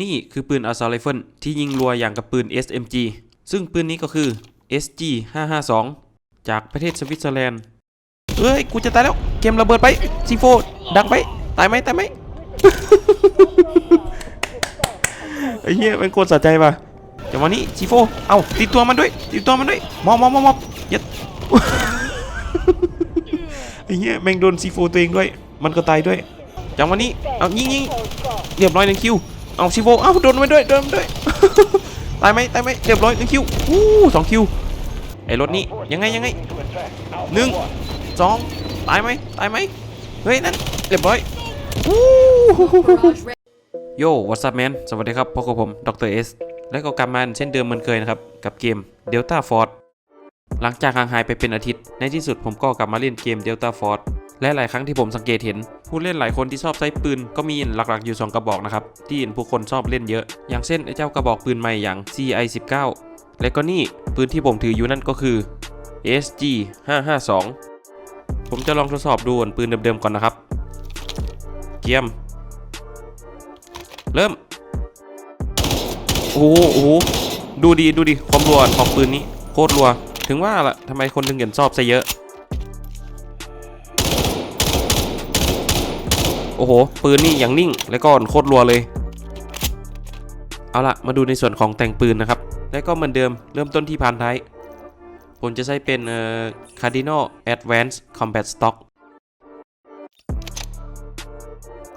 นี่คือปืน Assault Rifle ที่ยิงรัวอย่างกับปืน SMG ซึ่งปืนนี้ก็คือ SG 552จากประเทศสวิตเซอร์แลนด์เฮ้ย กูจะตายแล้ว เกมระเบิดไปซีโฟดังไป ตายไหมตายไหมไอ้เหี้ยเป็นโคตรสะใจป่ะจังหวะนี้ซีโฟเอาติดตัวมันด้วยติดตัวมันด้วยมอบมอบมอบมอบยัดไอ้เหี้ยแม่งโดนซีโฟตัวเองด้วย มันก็ตายด้วยจังหวะนี้เอายิงยิงเรียบร้อยหนึ่งคิว เอาซีโฟเอาโดนมันด้วยโดนด้วย ตายไหมตายไหมเรียบร้อยหนึ่งคิวอู้สองคิวไอ้รถนี้ยังไงยังไงหนึ่งสองตายไหมตายไหมเฮ้ยนั่นเรียบร้อยอู้โย่วั s ซับแมนสวัสดีครับพบกับผมดรเอสและก็กลับมาเช่นเดิมเหมือนเคยนะครับ กับเกม Delta Force หลังจากห่างหายไปเป็นอาทิตย์ ในที่สุดผมก็กลับมาเล่นเกม Delta Force และหลายครั้งที่ผมสังเกตเห็น ผู้เล่นหลายคนที่ชอบใช้ปืนก็มีหลักๆอยู่ 2 กระบอกนะครับ ที่เห็นผู้คนชอบเล่นเยอะ อย่างเช่นไอ้เจ้ากระบอกปืนใหม่อย่าง CI 19 และก็นี่ปืนที่ผมถืออยู่นั่นก็คือ SG 552 ผมจะลองทดสอบดูปืนเดิมๆก่อนนะครับเกียม เริ่ม โอ้โหโอ้โหดูดีดูดิความรัวของปืนนี้โคตรรัว ถึงว่าล่ะทำไมคนถึงเห็นชอบซะเยอะ โอ้โห ปืนนี่อย่างนิ่งแล้วก็โคตรรัวเลย เอาละมาดูในส่วนของแต่งปืนนะครับ และก็เหมือนเดิมเริ่มต้นที่พานท้าย ผมจะใช้เป็นเอ่อ Cardinal Advanced Combat Stock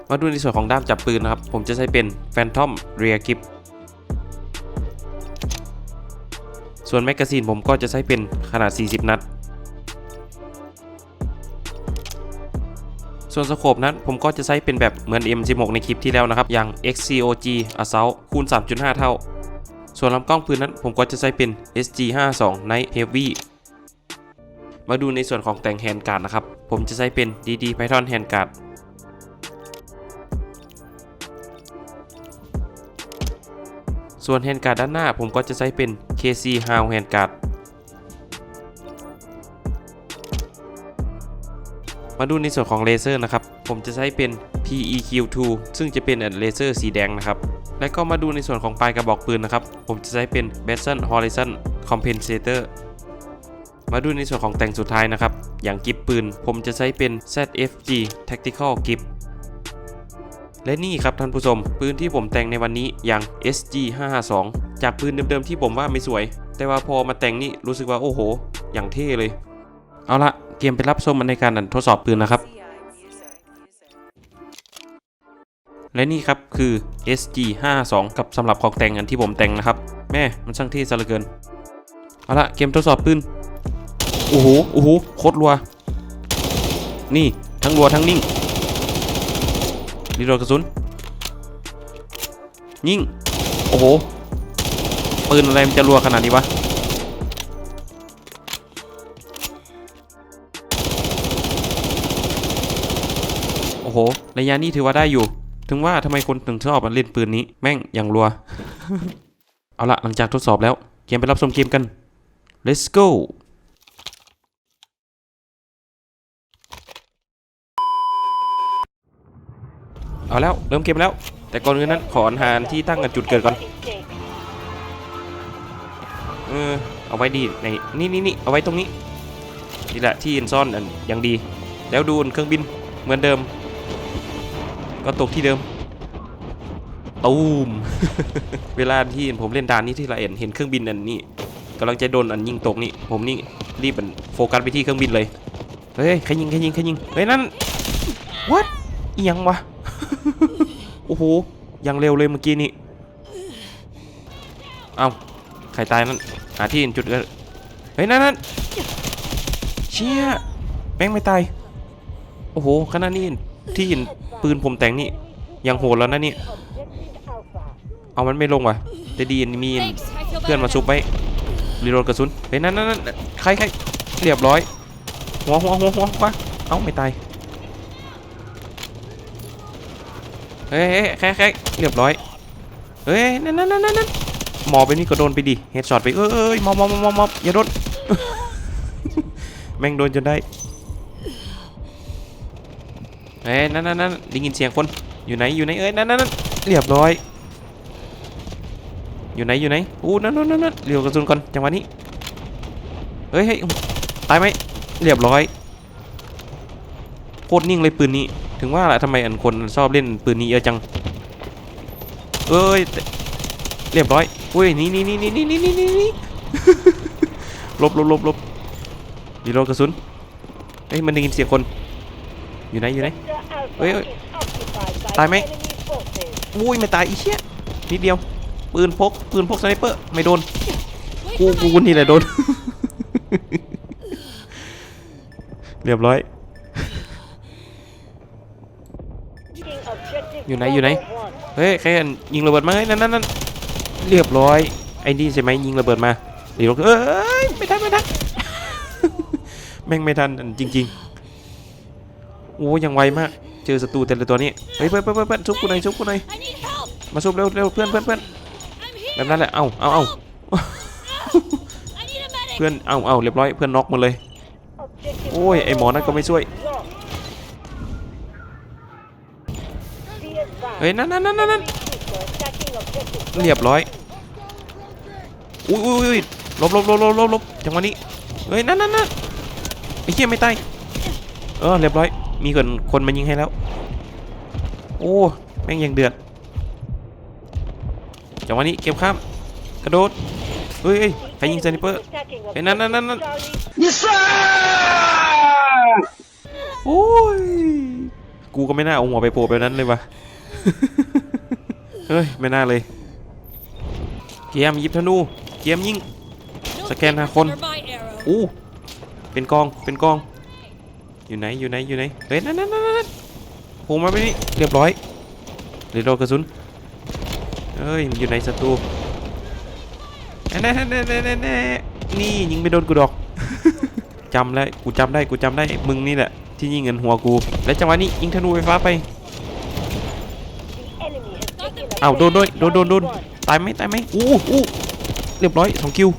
มาดูในส่วนของด้ามจับปืนนะครับ ผมจะใช้เป็น Phantom Rear Grip ส่วนแมกกาซีนผมก็จะใช้เป็นขนาด 40 นัด ส่วนสโคปนั้นผมก็จะใช้เป็นแบบเหมือน M16 ในคลิปที่แล้วนะครับ อย่าง XCOG Assault คูณ 3.5 เท่า ส่วนลำกล้องปืนนั้นผมก็จะใช้เป็น SG52 Night Heavy มาดูในส่วนของแต่งแฮนด์การ์ดนะครับ ผมจะใช้เป็น DD Python Hand Guard ส่วนแฮนด์การ์ดด้านหน้าผมก็จะใช้เป็น KC How Hand Guard มาดูในส่วนของเลเซอร์นะครับ ผมจะใช้เป็น PEQ2 ซึ่งจะเป็นเลเซอร์สีแดงนะครับ และก็มาดูในส่วนของปลายกระบอกปืนนะครับ ผมจะใช้เป็น b e s s e l Horizon Compensator มาดูในส่วนของแต่งสุดท้ายนะครับ อย่างกิบปืน ผมจะใช้เป็น ZFG Tactical Grip และนี่ครับท่านผู้ชม ปืนที่ผมแต่งในวันนี้อย่าง SG 552จากปืนเดิมๆที่ผมว่าไม่สวย แต่ว่าพอมาแต่งนี่รู้สึกว่าโอ้โห อย่างเท่เลย เอาละเตรียมไปรับชมมันในการทดสอบปืนนะครับ และนี่ครับคือ SG 552กับสำหรับของแต่งอันที่ผมแต่งนะครับ แม่มันช่างเท่ซะเหลือเกิน เอาละเกมทดสอบปืนโอ้โหโอ้โหโคตรรัว นี่ทั้งรัวทั้งนิ่ง รีโหลดกระสุน ยิง โอ้โห ปืนอะไรมันจะรัวขนาดนี้วะ โอ้โห ระยะนี้ถือว่าได้อยู่ ถึงว่าทำไมคนถึงชอบมันเล่นปืนนี้ แม่งอย่างรัว เอาละหลังจากทดสอบแล้ว เกมไปรับชมเกมกัน let's go เอาแล้วเริ่มเกมแล้ว แต่ก่อนอื่นนั้นขอหารที่ตั้งกับจุดเกิดก่อนเออเอาไว้ดีในนี่นี่นี่เอาไว้ตรงนี้นี่แหละที่อินซ่อนอันยังดี แล้วดูเครื่องบินเหมือนเดิม ก็ตกที่เดิมตูมเวลาที่ผมเล่นด่านนี้ที่ละเอ็นเห็นเครื่องบินอันนี้กำลังจะโดนอันยิงตกนี่ผมนี่รีบมันโฟกัสไปที่เครื่องบินเลยเฮ้ยใครยิงใครยิงใครยิงเฮ้ยนั่น what อียังวะ โอ้โหยังเร็วเลยเมื่อกี้นี้เอาใครตายนั่นหาที่จุดกันเฮ้ยนั่นนั่นเชี่ยแม่งไม่ตายโอ้โหขนาดนี้ที่เห็นปืนผมแต่งนี่ยังโหดแล้วนะนี่เอามันไม่ลงว่ะจะดีมีเพื่อนมาซุบไว้รีโหลดกระสุนเฮ้ยนั่นนั่นนั่นใครใครเรียบร้อยหัวหัวหัวหัวหัวเอ้าไม่ตาย เฮ้ยเฮ้ยแค่แค่เรียบร้อย เฮ้ย นั่นนั่นนั่นนั่นหมอไปนี่ก็โดนไปดิ เฮดช็อตไป เอ้ยเอ้ยหมอบหมอบหมอบหมอบอย่าโดน แม่งโดนจนได้ เฮ้ย นั่นนั่นนั่นได้ยินเสียงคน อยู่ไหน อยู่ไหน เอ้ย นั่นนั่นนั่นเรียบร้อย อยู่ไหน อยู่ไหนอู้นั่นนั่นนั่นนั่นเรียวกระสุนก่อน จังหวะนี้ เฮ้ยเฮ้ยตายไหม เรียบร้อย โคตรนิ่งเลยปืนนี้ ถึงว่าแหละทำไมอันคนชอบเล่นปืนนี้เยอะจัง เอ้ย เรียบร้อยอุ้ยนี่นี่นี่นี่นี่นี่นี่นี่ลบลบลบลบดีโรกระสุนเฮ้ยมันได้ยินเสียงคน อยู่ไหนอยู่ไหนเฮ้ยเฮ้ยตายไหมอุ้ยไม่ตายอีเชี่ยนิดเดียว ปืนพก ปืนพกสไนเปอร์ ไม่โดน กูกูนี่แหละโดน เรียบร้อย อยู่ไหนอยู่ไหนเฮ้ยใครนยิงระเบิดมาเฮ้ยนั่นนั่นนั่นเรียบร้อยไอ้นี่ใช่ไหมยิงระเบิดมาดีรกเอ้ยไม่ทันไม่ทันแม่งไม่ทันจริงๆโอ้ยังไวมาก เจอศัตรูแต่ละตัวนี้เฮ้ยเพื่อนเพื่อนเพื่อนชุบกูหน่อยชุบกูหน่อยมาชุบเร็วเร็วเพื่อนเพื่อนเพื่อนแบบนั้นแหละเอาเอาเอาเพื่อนเอาเอาเรียบร้อยเพื่อนน็อกหมดเลยโอ้ยไอหมอนั่นก็ไม่ช่วย เฮ้ยนั่นนั่นนั่นนั่นเรียบร้อยอุ้ยอุ้ยอุ้ยหลบหลบหลบหลบหลบหลบจังหวะนี้เฮ้ยนั่นนั่นนั่นไอ้เหี้ยไม่ตายเออเรียบร้อย มีคนคนมายิงให้แล้ว โอ้แม่งยังเดือดจังหวะนี้เก็บข้ามกระโดดเฮ้ยเฮ้ยใครยิงสไนเปอร์เฮ้ยนั่นนั่นนั่นนั่นโอ้ยกูก็ไม่น่าเอาหัวไปโผล่แบบนั้นเลยวะ เฮ้ย ไม่น่าเลย เกียมยิบธนู เกียมยิง No Scan takers ha, con. for my arrow. อู้ เป็นกอง เป็นกอง อยู่ไหน อยู่ไหน อยู่ไหน เฮ้ย นั่นนั่นนั่นนั่นผล่มาไปนี่ เรียบร้อยเรียบร้อยกระสุน เฮ้ย อยู่ไหนศัตรูแน่แน่แน่แน่แน่แน่นี่ยิงไปโดนกูดอกจำแล้วกูจำได้ กูจำได้ มึงนี่แหละที่ยิงเงินหัวกู และจังหวะนี้ยิงธนูไฟฟ้าไป อ้าวโดนด้วยโดนโดนโดนตายไหมตายไหมอู้อู้เรียบร้อยสองคิว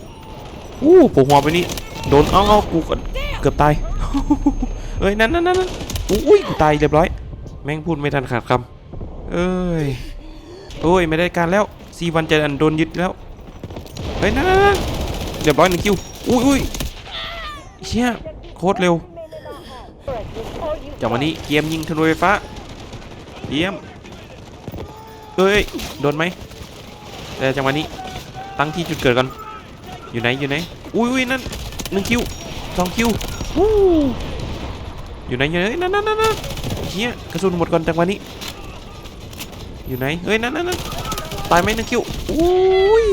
อู้โผล่หัวไปนี่โดนเอาเอากูเกือบตายเอ้ยนั่นนั่นนั่นอู้อุ้ยกูตายเรียบร้อย แม่งพูดไม่ทันขาดคำเอ้ยโอ้ยไม่ได้การแล้วซีวันจะอันโดนยึดแล้วเฮ้ยนั่นนั่นนั่นเรียบร้อยหนึ่งคิวอุ้ยอุ้ยเชี่ยโคตรเร็วจากวันนี้เกมยิงธนูไฟฟ้าเยี่ยม เอ้ยโดนไหมแต่จังหวะนี้ตั้งที่จุดเกิดกันอยู่ไหนอยู่ไหนอุ้ยอุ้ยนั่นหนึ่งคิวสองคิววู้อยู่ไหนอยู่ไหนนั่นนั่นนั่นนั่นเฮียกระสุนหมดก่อนจังหวะนี้ อยู่ไหนเฮ้ยนั่นนั่นตายไหมหนึ่งคิวอุ้ย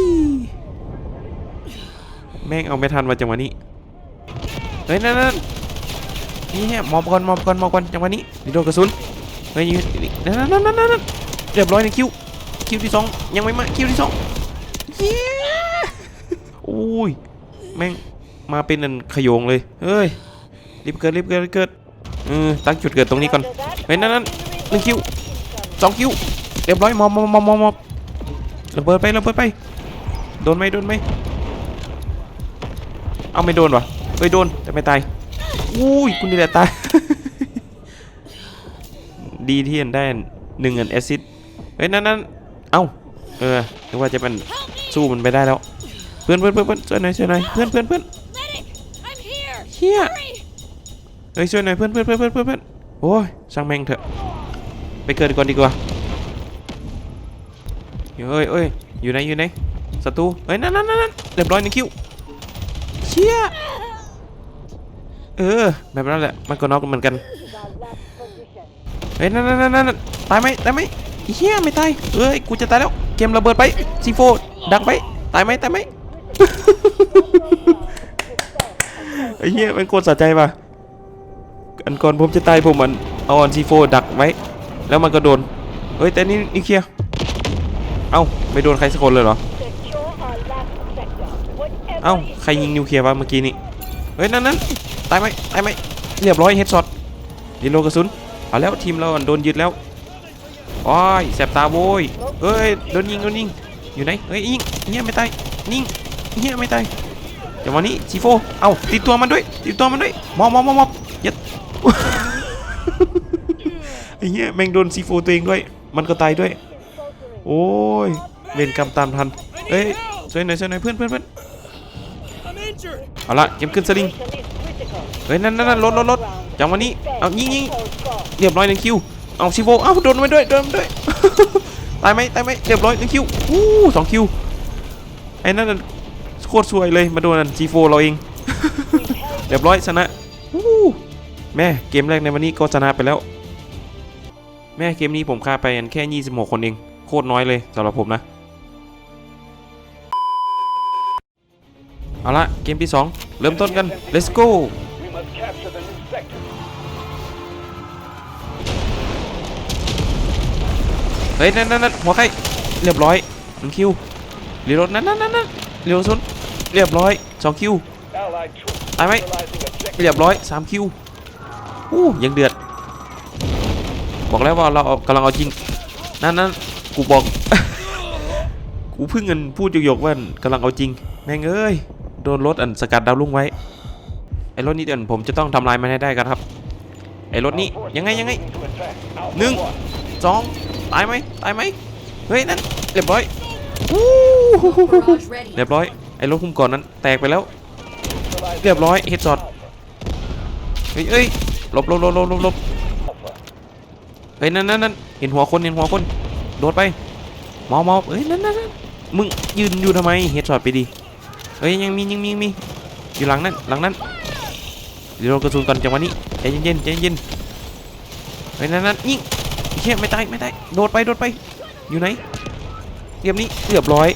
แม่งเอาไม่ทันมาจังหวะนี้เฮ้ยนั่นนั่นนี่ฮะมอบก่อนมอบก่อนมอบก่อนจังหวะนี้นี่โดนกระสุนเฮ้ยนั่นนั่นนั่นนั่น นั่นเรียบร้อยในคิวคิวที่สองยังไม่มาคิวที่สองเย้โอ้ยแม่งมาเป็นอันขยงเลยเฮ้ยรีบเกิดรีบเกิดรีบเกิดเออตั้งจุดเกิดตรงนี้ก่อนเฮ้ยนั่นนั่นหนึ่งคิวสองคิวเรียบร้อยมอบมอบมอบมอบมระเบิดไประเบิดไปโดนไหมโดนไหมเอาไม่โดนวะเฮ้ยโดนแต่ไม่ตายอุ้ยคุณนี่แหละตายดีที่อันได้หนึ่งอันแอซิด เฮ้ยนั่นนั่นเอ้าเออนึกว่าจะเป็น Help me. สู้มันไปได้แล้ว เพื่อนเพื่อนเพื่อนเพื่อนช่วยหน่อยช่วยหน่อยเพื่อนเพื่อนเพื่อน Medic. I'm here. เฮีย Hurry. เฮ้ยช่วยหน่อยเพื่อนเพื่อนเพื่อนเพื่อนเพื่อนเพื่อนโอ้ยช่างแม่งเถอะ ไปเกิดก่อนดีกว่าเฮ้ยเอ้ยอยู่ไหนอยู่ไหนศัตรูเฮ้ยนั่นนั่นนั่นนั่นเรียบร้อยหนึ่งคิวเชี่ยเออแบบนั้นแหละมันก็น็อกเหมือนกันเฮ้ยนั่นนั่นนั่นนั่นตายไหมตายไหมอี เฮียไม่ตายเอ้ยกูจะตายแล้วเกมระเบิดไปซีโฟดังไปตายไหมตายไหมไอ้เหี้ยมันโคตรสะใจป่ะอันก่อนผมจะตายผมมันเอาอันซีโฟดักไว้แล้วมันก็โดนเฮ้ยแต่นี่นี่เคลียร์เอ้าไม่โดนใครสักคนเลยเหรอเอ้าใครยิงนิวเคลียร์วะเมื่อกี้นี่เฮ้ยนั่นนั่นตายไหมตายไหมเรียบร้อยเฮดช็อตดีโลกระสุนเอาแล้วทีมเราโดนยึดแล้ว โอ้ยแสบตาโว้ยเฮ้ยโดนยิงโดนยิงอยู่ไหนเฮ้ยยิงเฮียไม่ตายยิงเฮียไม่ตายจังหวะนี้ซีโฟเอาติดตัวมันด้วยติดตัวมันด้วยมอบมอบมอบมอยัดไอ้เหี้ยแม่งโดนซีโฟตัวเองด้วย มันก็ตายด้วย โอ้ยเวรกรรมตามทันเอ้ยช่วยหน่อยช่วยหน่อยเพื่อนเพื่อนเพื่อนเอาละเก็บขึ้นสลิงเฮ้ยนั่นนั่นนั่นรถรถรถจังหวะนี้เอายิงยิงเรียบร้อยหนึ่งคิว เอาซีโฟเอ้าโดนไปด้วยโดนไปด้วย ตายไหมตายไหมเรียบร้อยหนึ่งคิวอู้สองคิวไอ้นั่นโคตรสวยเลยมาโดนนั่นซีโฟเราเอง เรียบร้อยชนะอู้แม่เกมแรกในวันนี้ก็ชนะไปแล้ว แม่เกมนี้ผมฆ่าไปกันแค่ 26 คนเอง โคตรน้อยเลยสำหรับผมนะ เอาละเกมที่ 2 เริ่มต้นกัน let's go เฮ้ยนั่นนั่นหัวใครเรียบร้อยหนึ่งคิวรีโหลดนั่นนั่นนั่นนั่นรีโหลดซุนเรียบร้อยสองคิวตายไหมเรียบร้อยสามคิวอู้ยังเดือด บอกแล้วว่าเรากำลังเอาจริง นั่นนั่นกูบอก กูเพิ่งเงินพูดหยกๆว่ากำลังเอาจริง แม่งเอ้ย โดนรถอันสกัดดาวลุ่งไว้ ไอ้รถนี้เดี๋ยวผมจะต้องทำลายมันให้ได้กันครับ ไอ้รถนี้ยังไงยังไงหนึ่งสอง ตายไหมตายไหมเฮ้ยนั่นเรียบร้อยอู้ Barrage ready. เรียบร้อยไอ้รถคุ้มก่อนนั้นแตกไปแล้ว Neutralizing เรียบร้อยเฮดช็อตเฮ้ยเอ้ยหลบหลบหลบหลบหลบหลบ Alpha. เฮ้ยนั่นนั่นนั่นเห็นหัวคนเห็นหัวคนโดดไปเมาเมาเฮ้ยนั่นนั่นนั่นมึงยืนอยู่ทำไมเฮดช็อตไปดิเฮ้ยยังมียังมียังมีอยู่หลังนั้นหลังนั้นเดี๋ยวเรากระสุนก่อนจังหวะนี้ใจเย็นๆใจเย็นๆเฮ้ยนั่นนั่นยิงไอ้ เชี่ยไม่ตายไม่ตายโดดไปโดดไป อยู่ไหนเรียบนี้เรียบร้อย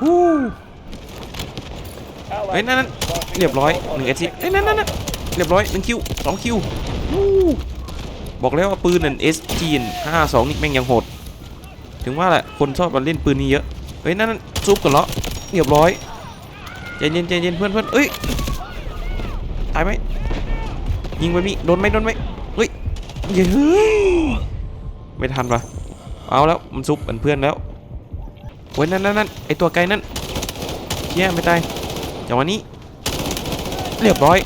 ฮู้เฮ้ยนั่นนั่นเรียบร้อยหนึ่งเอซิเฮ้ยนั่นนั่นนั่นเรียบร้อยหนึ่งคิวสองคิววู้บอกแล้วว่าปืนนั่นเอสจีนห้าสองนี่แม่งยังโหด ถึงว่าแหละคนชอบมาเล่นปืนนี้เยอะเฮ้ยนั่นนั่นซุปกันเหรอเรียบร้อยใจเย็นใจเย็นเพื่อนเพื่อนเอ้ยตายไหมยิงไปมีโดนไหมโดนไหมเฮ้ยเย้ย ไม่ทันปะเอาแล้วมันซุปเป็นเพื่อนแล้วเฮ้ยนั่นนั่นนั่นไอตัวไกลนั่นเชี่ยไม่ตายจังหวะนี้ เรียบร้อย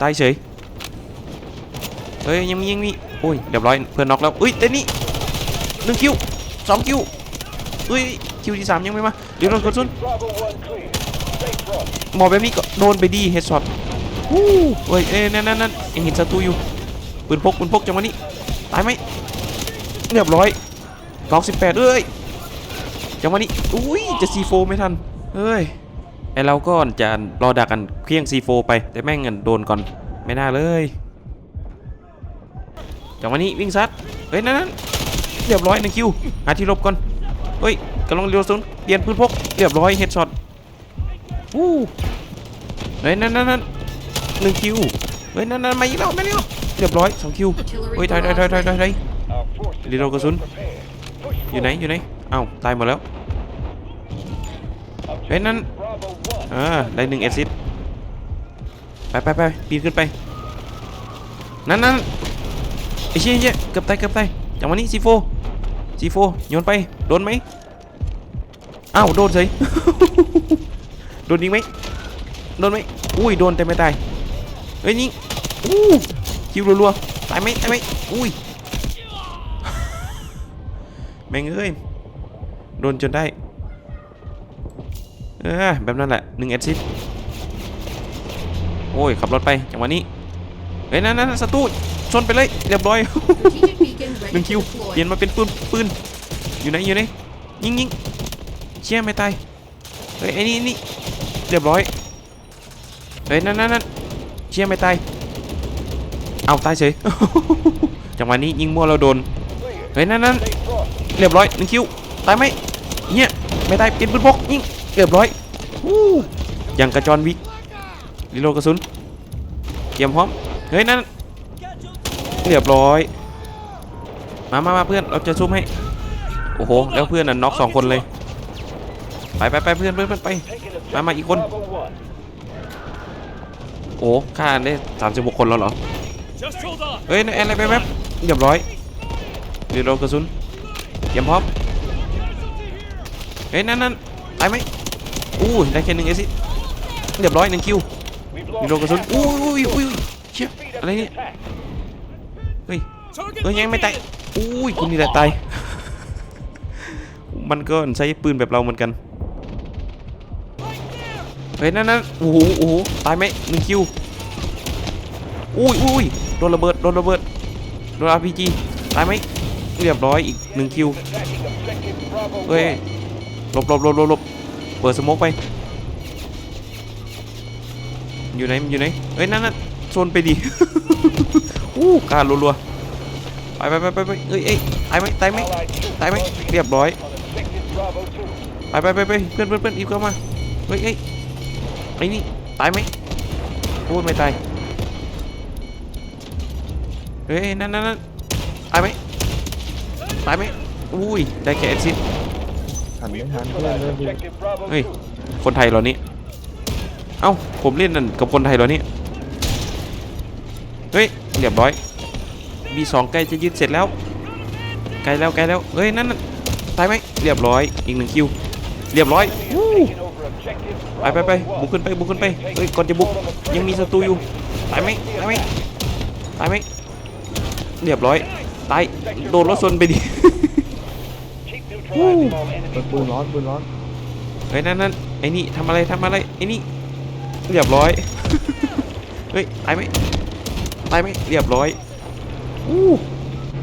ตายเฉยเฮ้ยยังมียังมีโอ้ยเรียบร้อยเพื่อนน็อกแล้วอุ้ยเต้นนี่หนึ่งคิวสองคิวอุ้ยคิวที่สามยังไม่มาเดี๋ยวโดนกระสุนหมอแบบนี้ก็โดนไปดีเฮดช็อตวู้เฮ้ยเอ้ยนั่นนั่นนั่นยังเห็นศัตรูอยู่ปืนพกปืนพกจังหวะนี้ตายไหม เรียบร้อยกอกสิบแปดเอ้ยจังหวะนี้อุ้ยจะซีโฟไม่ทันเฮ้ยไอเราก็จะรอดักกันเคลี้ยง C4 ไปแต่แม่งเงินโดนก่อนไม่น่าเลยจังหวะนี้วิ่งซัดเฮ้ยนั่นนั่นเรียบร้อยหนึ่งคิวหาที่หลบก่อนเฮ้ยกำลังเลี้ยวซุนเปลี่ยนปืนพกเรียบร้อยเฮดช็อตวู้เฮ้ยนั่นนั่นนั่นหนึ่งคิวเฮ้ยนั่นนั่นมาอีกแล้วมาอีกแล้วเรียบร้อยสองคิวเฮ้ยถอยถอยถอยถอยถอย ถอย Our forces Little are Gasun. prepared. Push อยู่ไหนอยู่ไหนเอ้าตายหมดแล้วเฮ้ยนั่นอ่าได้หนึ่งเอซิดไปไปไปปีนขึ้นไปนั่นนั่นไอ้เชี่ยเชี่ยเกือบตายเกือบตายจังหวะนี้ซีโฟซีโฟโยนไปโดนไหมอ้าวโดนเฉยโดนยิงไหมโดนไหมอุ้ยโดนแต่ไม่ตายเฮ้ยยิงอู้คิวรัวๆตายไหมตายไหมอุ้ย แม่งเอ้ย โดนจนได้ เออแบบนั้นแหละหนึ่งแอดซิสโอ้ย ขับรถไปจังหวะนี้ เฮ้ยนั่นนั่นศัตรูชนไปเลย เรียบร้อยหนึ่งคิวเปลี่ยนมาเป็นปืนปืนอยู่ไหนอยู่ไหนยิงยิงเชี่ยไม่ตายเฮ้ยไอ้นี่นี่เรียบร้อยเฮ้ยนั่นนั่นนั่นเชี่ยไม่ตายเอาตายเฉยจังหวะนี้ยิงมั่วเราโดนเฮ้ยนั่นนั่น เรียบร้อยหนึ่งคิวตายไหมเนี่ยไม่ตายเปลี่ยนปืนพกยิงเรียบร้อยวู้ยังกระจรวิกรีโลกระสุนเตรียมพร้อมเฮ้ยนั่นเรียบร้อยมามามาเพื่อนเราจะซุ่มให้โอ้โหแล้วเพื่อนน่ะน็อกสองคนเลยไปไปไปเพื่อนเพื่อนเพไป Taking Mama, objective ikon. Bravo one. โอ้ฆ่าได้สามสิบหกคนแล้วเหรอเฮ้ยนั่นอะไรไปแป๊บเรียบร้อยรีโลกระสุน ยมพร้อมเฮ้ยนั่นนั่นตายไหมอู้ยได้แค่หนึ่งเอซิเรียบร้อยหนึ่งคิวมีโลกระสุนอุ้ยอุ้ยอุ้ยเชี่ยอะไรเนี่ยเฮ้ยเอ้ยยังไม่ตายอุ้ยคุณนี่แหละตายมันก็ใช้ปืนแบบเราเหมือนกันเฮ้ยนั่นนั่นโอ้โหโอ้โหตายไหมหนึ่งคิวอุ้ยอุ้ยโดนระเบิดโดนระเบิดโดนอาร์พีจีตายไหม เรียบร้อยอีกหนึ่งคิว Attacking objective Bravo เฮ้ย 1. หลบหลบหลบหลบหลบเปิดสโมกไป อยู่ไหนมันอยู่ไหนเฮ้ยนั่นนั่นโซนไปดิอู้การรัวๆไปไปไปไปไปเอ้ยเอ้ยตายไหมตายไหม Allied troops ตายไหม closing เรียบร้อย on objective Bravo 2. ไปไปไปไปเพื่อนเพื่อนเพื่อนอีกเข้ามาเฮ้ยเอ้ยไอ้นี่ตายไหมพูดไม่ตายเฮ้ยนั่นนั่นนั่นตายไหม ตายไหมอุ้ยได้แค่แอดซิดหันไม่ทันเพื่อน Neutralize เริ่มดิ objective Bravo เฮ้ย 2. คนไทยเหรอนี่เอ้าผมเล่นนั่นกับคนไทยเหรอนี่เฮ้ยเรียบร้อย B2 ใกล้จะยึดเสร็จแล้วใกล้แล้วใกล้แล้วเฮ้ยนั่นน่ะตายไหมเรียบร้อยอีกหนึ่งคิวเรียบร้อย Enemy has taken over objective ไปไปไป Bravo บุกขึ้นไปบุกขึ้นไป 1. เฮ้ยก่อนจะบุกยังมีศัตรูอยู่ตายไหมตายไหมตายไหมเรียบร้อย ตายโดนรถชนไปดิ Keep neutralizing all enemy ปืนร้อนปืนร้อนเฮ้ยนั่นนั่นไอ้นี่ทำอะไรทำอะไรไอ้นี่เรียบร้อยเฮ้ยตายไหมตายไหมเรียบร้อยอู้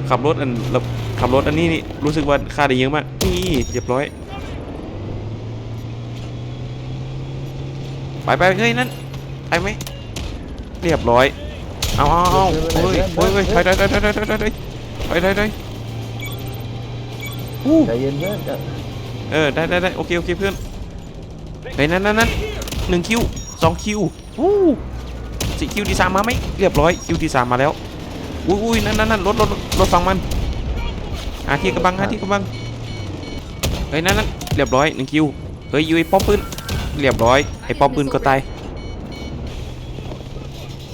ขับรถอันแล้วขับรถอันนี้นี่รู้สึกว่าค่าได้เยอะมากนี่เรียบร้อยไปไปเฮ้ยนั่นตายไหมเรียบร้อยเอาเอาเอาเฮ้ยเฮ้ยเฮ้ยถอยถอยถอยถ อยถอยถอยถอยถอยถอยถอยถอยอู้ใจเย็นเพื่อนจะเออได้ได้ได้โอเคโอเคเพื่อนเฮ้ยนั่นนั่นนั่นหนึ่งคิวสองคิววู้สี่คิวที่สามมาไหมเรียบร้อยคิวที่สามมาแล้วอุ้ยอุ้ยนั่นนั่นนั่นรถรถรถฝั่งมันหาที่กระบังหาที่กระบังเฮ้ยนั่นนั่นเรียบร้อยหนึ่งคิวเฮ้ยอยูไอ้ป้อมปืนเรียบร้อยไอ้ป้อมปืนก็ตาย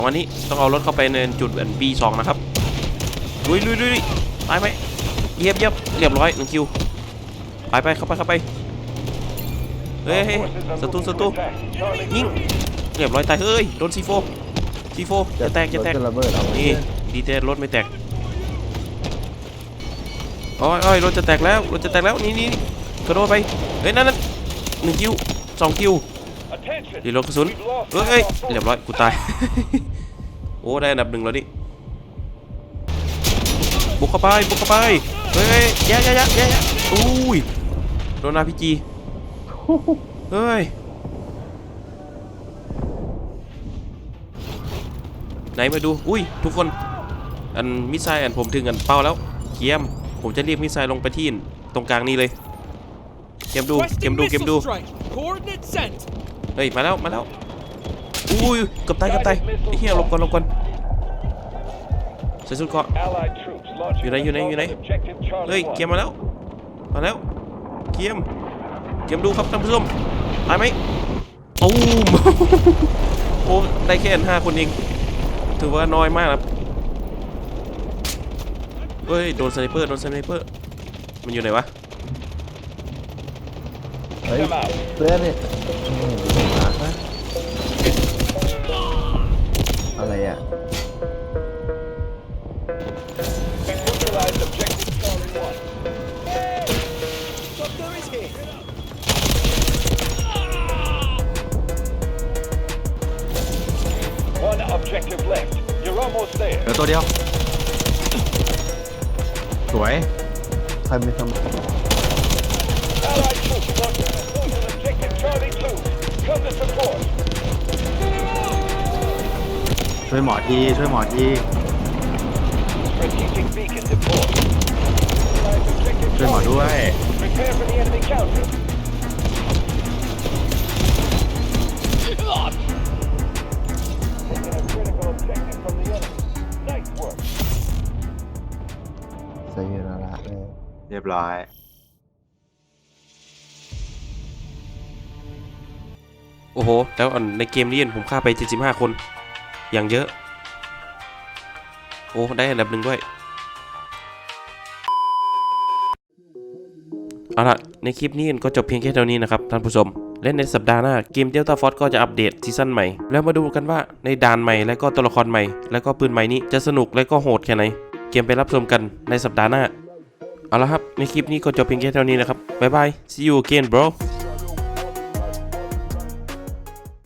วันนี้ต้องเอารถเข้าไปในจุดอัน B2 นะครับ ลุยลุยลุยตายไหมเยียบเยียบเรียบร้อยหนึ่งคิวไปไปเข้าไปเข้าไปเฮ้ยเฮ้ย forces are ศัตรู moving ศัตรูยิงเรียบร้อยตายเฮ้ยโดนซีโฟซีโฟจะแตกจะแตกนี่ดีเจรถไม่แตกโอ้ยโอ้ยรถจะแตกแล้วรถจะแตกแล้วนี่นี่กระโดดไปเฮ้ยนั่นนั่นหนึ่งคิวสองคิวดีรถกระสุนเฮ้ยเฮ้ย our เรียบร้อยกูตายโอ้ได้อันดับหนึ่งแล้วนี่ บุกเข้าไปบุกเข้าไปเฮ้ยแย่แย่แย่แย่แย่อุ้ยโดนอาพีจีเฮ้ยไหนมาดูอุ้ยทุกคนอันมิสไซล์อันผมถึงอันเป้าแล้วเกียมผมจะเรียกมิสไซล์ลงไปที่ตรงกลางนี้เลยเกมดูเกม Requesting ดูเกมดู missile strike. Coordinates sent. เฮ้ยมาแล้วมาแล้วอุ้ยเกับตายเกับตายไอ้เหี้ยหลบก่อนหลบก่อนใส่สุดเกราะ Allied troops launching อยู่ไหนอยู่ไหนอยู่ไหนเฮ้ยเกียมมาแล้วมาแล้วเกียมเกียมดูครับท่านผู้ชมตายไหมตูมโอ้ได้แค่ห้าคนเองถือว่าน้อยมากครับเฮ้ยโดนสไนเปอร์โดนสไนเปอร์มันอยู่ไหนวะเฮ้ยเพื่อนเนี่ยอะไรอะ objective left. You're almost there. เหลือตัวเดียว สวย ใครไม่ทำ Allied troops launching an assault on objective Charlie two. Come to support. ช่วยหมอทีช่วยหมอที Strategic beacon deployed. Neutralize objective ช่วยหมอ Charlie. ด้วย Prepare for the enemy counter. ใส่เงินละเลยเรียบร้อย โอ้โห แล้วอันในเกมนี้ผมฆ่าไป 75 คน อย่างเยอะ โอ้ ได้อันดับหนึ่งด้วย เอาล่ะในคลิปนี้ก็จบเพียงแค่เท่านี้นะครับท่านผู้ชม และในสัปดาห์หน้าเกม Delta Force ก็จะอัปเดตซีซั่นใหม่ แล้วมาดูกันว่าในด่านใหม่และก็ตัวละครใหม่ และก็ปืนใหม่นี้จะสนุกและก็โหดแค่ไหน เกมไปรับชมกันในสัปดาห์หน้า เอาละครับ ในคลิปนี้ก็จบเพียงแค่เท่านี้นะครับ บ๊ายบาย see you again bro